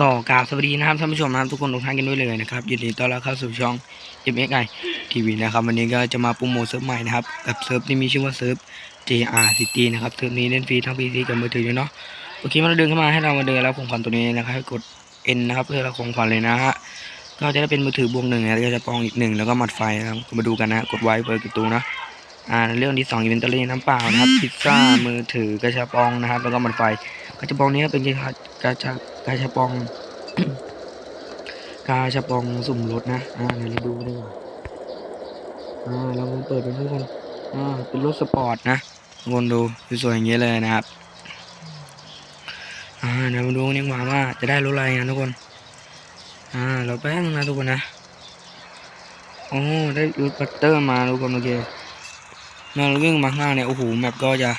ก็กราบสวัสดีนะครับท่านผู้ชมนะครับทุกคนทุกท่านกันด้วยเลยนะครับยินดีต้อนรับเข้าสู่ช่อง MXI TV นะครับวันนี้ก็จะมาโปรโมทเซิร์ฟใหม่นะครับกับเซิร์ฟที่มีชื่อว่าเซิร์ฟ JR City นะครับเซิร์ฟนี้เล่นฟรีทั้ง PC กับมือถือเลยเนาะโอเคมาเราเดินเข้ามาให้เรามาเดินแล้วของขวัญตัวนี้นะครับให้กด N นะครับเพื่อเราของขวัญเลยนะฮะ ก็จะได้เป็นมือถือบวกหนึ่งนะก็จะปองอีกหนึ่งแล้วก็หมัดไฟนะครับมาดูกันนะกดไว้เปิดประตูนะอ่าเรื่องที่สองอีเวนต์ตอรี่น้ำเปล่านะครับพิซซ่ามือถือกระชาปองนะครับ แล้วก็หมัดไฟกระชาปองนี้เป็นกระชากระชากระชาปองกาชาปองสุ่มรถนะ อ่า เดี๋ยวเราดูดีกว่าอ่า เราเปิดเป็นทุกคน อ่า เป็นรถสปอร์ตนะทุกคนดูสวยๆอย่างเงี้ยเลยนะครับ อ่า เดี๋ยวมาดูนี่ว่าว่าจะได้รถอะไรนะทุกคน อ่าเราแป๊บนึงนะทุกคนนะโอ้ได้รถบัตเตอร์มาทุกคนโอเคมาเราวิ่งมาข้างเนี่ยโอ้โหแมปก็จะ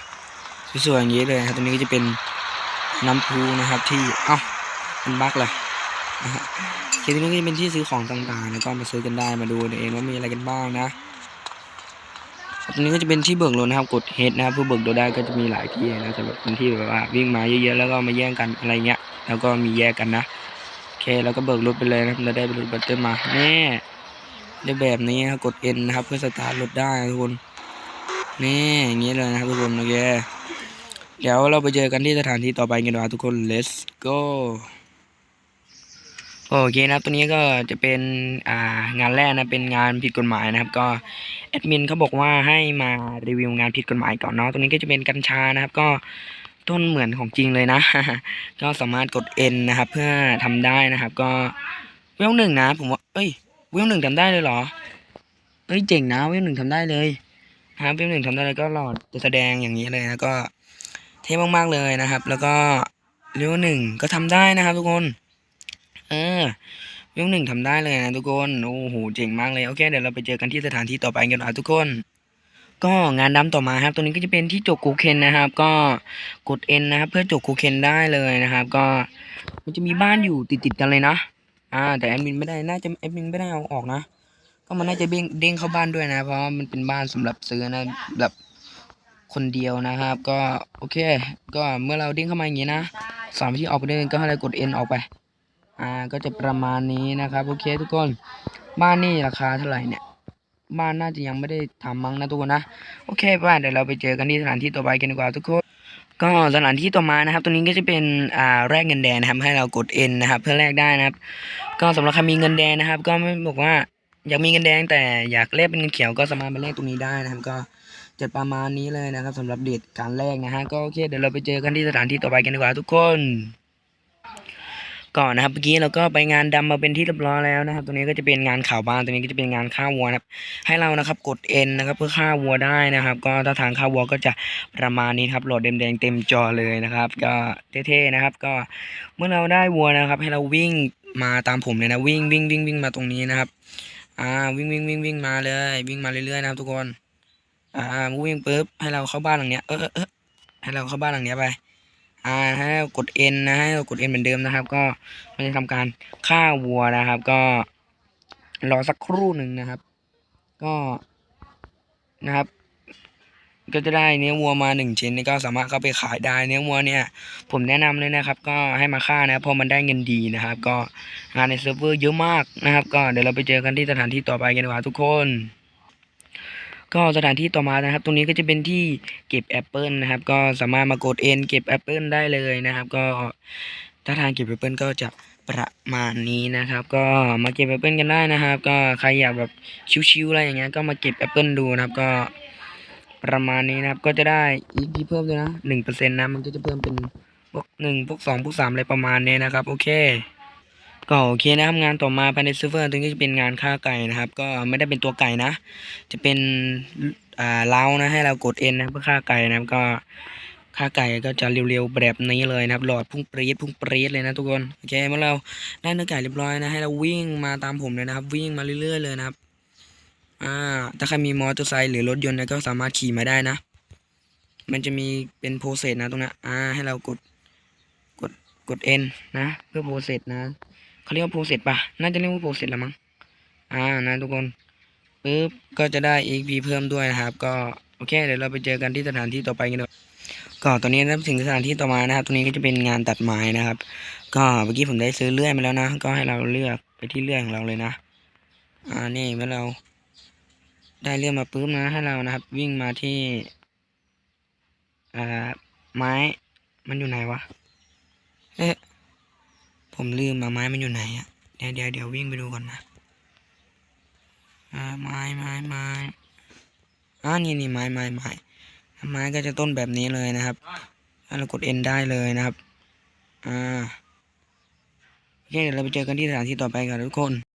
สวยๆอย่างเงี้ยเลยครับตรงนี้ก็จะเป็นน้ำพุนะครับที่เอ้ามันบั๊กเลยนะฮะเคที่นี่ก็เป็นที่ซื้อของต่างๆนะก็มาซื้อกันได้มาดูเองว่ามีอะไรกันบ้างนะตรงนี้ก็จะเป็นที่เบิกรถนะครับกดเฮดนะครับเพื่อเบิกรถได้ก็จะมีหลายที่นะสำหรับคนที่แบบว่าวิ่งมาเยอะๆแล้วก็มาแย่งกันอะไรเงี้ยแล้วก็มีแยกกันนะ เคแล้วก็เบิกรถไปเลยนะครับเราได้รถบัตเตอร์มาแน่ได้แบบนี้ครับกด N นะครับ เพื่อสตาร์ทรถได้ทุกคนนี่อย่างนี้เลยนะครับทุกคนโอเคเดี๋ยวเราไปเจอกันที่สถานที่ต่อไปกันดีกว่าทุกคน let's go โอเคนะครับตัวนี้ก็จะเป็นอ่างานแรกนะเป็นงานผิดกฎหมายนะครับ ก็แอดมินเขาบอกว่าให้มารีวิวงานผิดกฎหมายก่อนเนาะตัวนี้ก็จะเป็นกัญชานะครับ ก็ ต้นเหมือนของจริงเลยนะ ก็สามารถกด N นะครับ เพื่อทำได้นะครับ ก็เวลหนึ่งนะผมว่าเอ้ยเวลหนึ่งทำได้เลยเหรอเอ้ยเจ๋งนะเวลหนึ่งทำได้เลยนะครับเวลหนึ่งทำได้เลยก็หลอดจะแสดงอย่างนี้เลยนะก็เท่มากๆเลยนะครับ แล้วก็เวลหนึ่งก็ทำได้นะครับ ทุกคนเออวิวหนึ่งทำได้เลยนะทุกคนโอ้โหเจ๋งมากเลยโอเคเดี๋ยวเราไปเจอกันที่สถานที่ต่อไปกันนะทุกคน ก็งานดำต่อมาครับ ตัวนี้ก็จะเป็นที่จกคูเคนนะครับ ก็กด N นะครับ เพื่อจกคูเคนได้เลยนะครับ ก็มันจะมีบ้านอยู่ติดๆกันเลยนะอ่า แต่แอดมินไม่ได้น่าจะแอดมินไม่ได้เอาออกนะก็มันน่าจะเด้งเด้งเข้าบ้านด้วยนะ เพราะมันเป็นบ้านสำหรับซื้อนะแบบคนเดียวนะครับ ก็โอเค ก็เมื่อเราเด้งเข้ามาอย่างนี้นะสามที่ออกไปเดินก็ให้เรากด N ออกไปอ่าก็จะประมาณนี้นะครับโอเคทุกคนบ้านนี่ราคาเท่าไหร่เนี่ย บ้านน่าจะยังไม่ได้ทำมั้งนะทุกคนนะโอเคบ้านเดี๋ยวเราไปเจอกันที่สถานที่ต่อไปกันดีกว่าทุกคนก็สถานที่ต่อมานะครับตัวนี้ก็จะเป็นอ่าแลกเงินแดงนะครับให้เรากด N นะครับเพื่อแลกได้นะครับ ก็สำหรับใครมีเงินแดงนะครับ ก็ไม่บอกว่าอยากมีเงินแดงแต่อยากแลกเป็นเงินเขียวก็สามารถมาแลกตรงนี้ได้นะครับ ก็จะประมาณนี้เลยนะครับสำหรับเดทการแลกนะฮะก็โอเคเดี๋ยวเราไปเจอกันที่สถานที่ต่อไปกันดีกว่าทุกคน ก่อนนะครับเมื่อกี้เราก็ไปงานดำมาเป็นที่เรียบร้อยแล้วนะครับ ตรงนี้ก็จะเป็นงานข่าวบ้านตรงนี้ก็จะเป็นงานฆ่าวัวนะครับ ให้เรานะครับกด N นะครับ เพื่อฆ่าวัวได้นะครับ ก็ถ้าทางฆ่าวัวก็จะประมาณนี้ครับโหลดแดงๆเต็มจอเลยนะครับ ก็เท่ๆนะครับ ก็เมื่อเราได้วัวนะครับ ให้เราวิ่งมาตามผมเลยนะวิ่งวิ่งวิ่งวิ่งมาตรงนี้นะครับ อ่าวิ่งวิ่งวิ่งวิ่งมาเลย วิ่งมาเรื่อยๆนะครับ ทุกคน อ่าวิ่งปุ๊บให้เราเข้าบ้านหลังเนี้ยเออเออเออให้เราเข้าบ้านหลังเนี้ยไป อ่าให้เรากด N นะให้เรากด N เหมือนเดิมนะครับ ก็มันจะทำการฆ่าวัวนะครับ ก็รอสักครู่หนึ่งนะครับ ก็นะครับ ก็จะได้เนื้อวัวมาหนึ่งชิ้นนี่ก็สามารถเข้าไปขายได้เนื้อวัวเนี่ย ผมแนะนำเลยนะครับ ก็ให้มาฆ่านะเพราะมันได้เงินดีนะครับ ก็งานในเซิร์ฟเวอร์เยอะมากนะครับ ก็เดี๋ยวเราไปเจอกันที่สถานที่ต่อไปกันดีกว่าทุกคน ก็สถานที่ต่อมานะครับ ตรงนี้ก็จะเป็นที่เก็บแอปเปิลนะครับ ก็สามารถมากด N เก็บแอปเปิลได้เลยนะครับ ก็ถ้าทางเก็บแอปเปิลก็จะประมาณนี้นะครับ ก็มาเก็บแอปเปิลกันได้นะครับ ก็ใครอยากแบบชิวๆอะไรอย่างเงี้ยก็มาเก็บแอปเปิลดูนะครับ ก็ประมาณนี้นะครับ ก็จะได้อีกที่เพิ่มด้วยนะหนึ่งเปอร์เซ็นต์นะมันก็จะเพิ่มเป็นพวกหนึ่งพวกสองพวกสามอะไรประมาณนี้นะครับ โอเค ก็โอเคนะครับงานต่อมาภายในเซิร์ฟเวอร์ตรงนี้จะเป็นงานฆ่าไก่นะครับ ก็ไม่ได้เป็นตัวไก่นะ จะเป็นอ่าเล้านะให้เรากด N นะเพื่อฆ่าไก่นะครับก็ฆ่าไก่ก็จะเร็วๆแบบนี้เลยนะครับ หลอดพุ่งปรี๊ดพุ่งปรี๊ดเลยนะทุกคนโอเคเมื่อเราได้เนื้อไก่เรียบร้อยนะให้เราวิ่งมาตามผมเลยนะครับ วิ่งมาเรื่อยๆเลยนะครับอ่าถ้าใครมีมอเตอร์ไซค์หรือรถยนต์นะก็สามารถขี่มาได้นะ มันจะมีเป็นโปรเซสนะตรงนั้นอ่าให้เรากดกดกด N นะ เพื่อโปรเซสนะ เขาเรียกว่าโปรเซสปะน่าจะเรียกว่าโปรเซสละมั้ง อ่า นะทุกคนปึ๊บ ก็จะได้ XP เพิ่มด้วยนะครับ ก็โอเค เดี๋ยวเราไปเจอกันที่สถานที่ต่อไปกันเลยก็ตอนนี้นะครับถึงสถานที่ต่อมานะครับ ตรงนี้ก็จะเป็นงานตัดไม้นะครับ ก็เมื่อกี้ผมได้ซื้อเลื่อยมาแล้วนะ ก็ให้เราเลือกไปที่เลื่อยของเราเลยนะ อ่า นี่เมื่อเรา ได้เลื่อยมาปุ๊บนะ ให้เรานะครับ วิ่งมาที่อ่าไม้ มันอยู่ไหนวะ เอ๊ะ ผมลืมมาไม้มันอยู่ไหนอะเดี๋ยวเดี๋ยวเดี๋ยววิ่งไปดูก่อนนะไม้ไม้ไม้อ่านี่นี่ไม้ไม้ไม้ไม้ก็จะต้นแบบนี้เลยนะครับแล้วเรากด N ได้เลยนะครับ อ่าโอเคเดี๋ยวเราไปเจอกันที่สถานที่ต่อไปกันทุกคน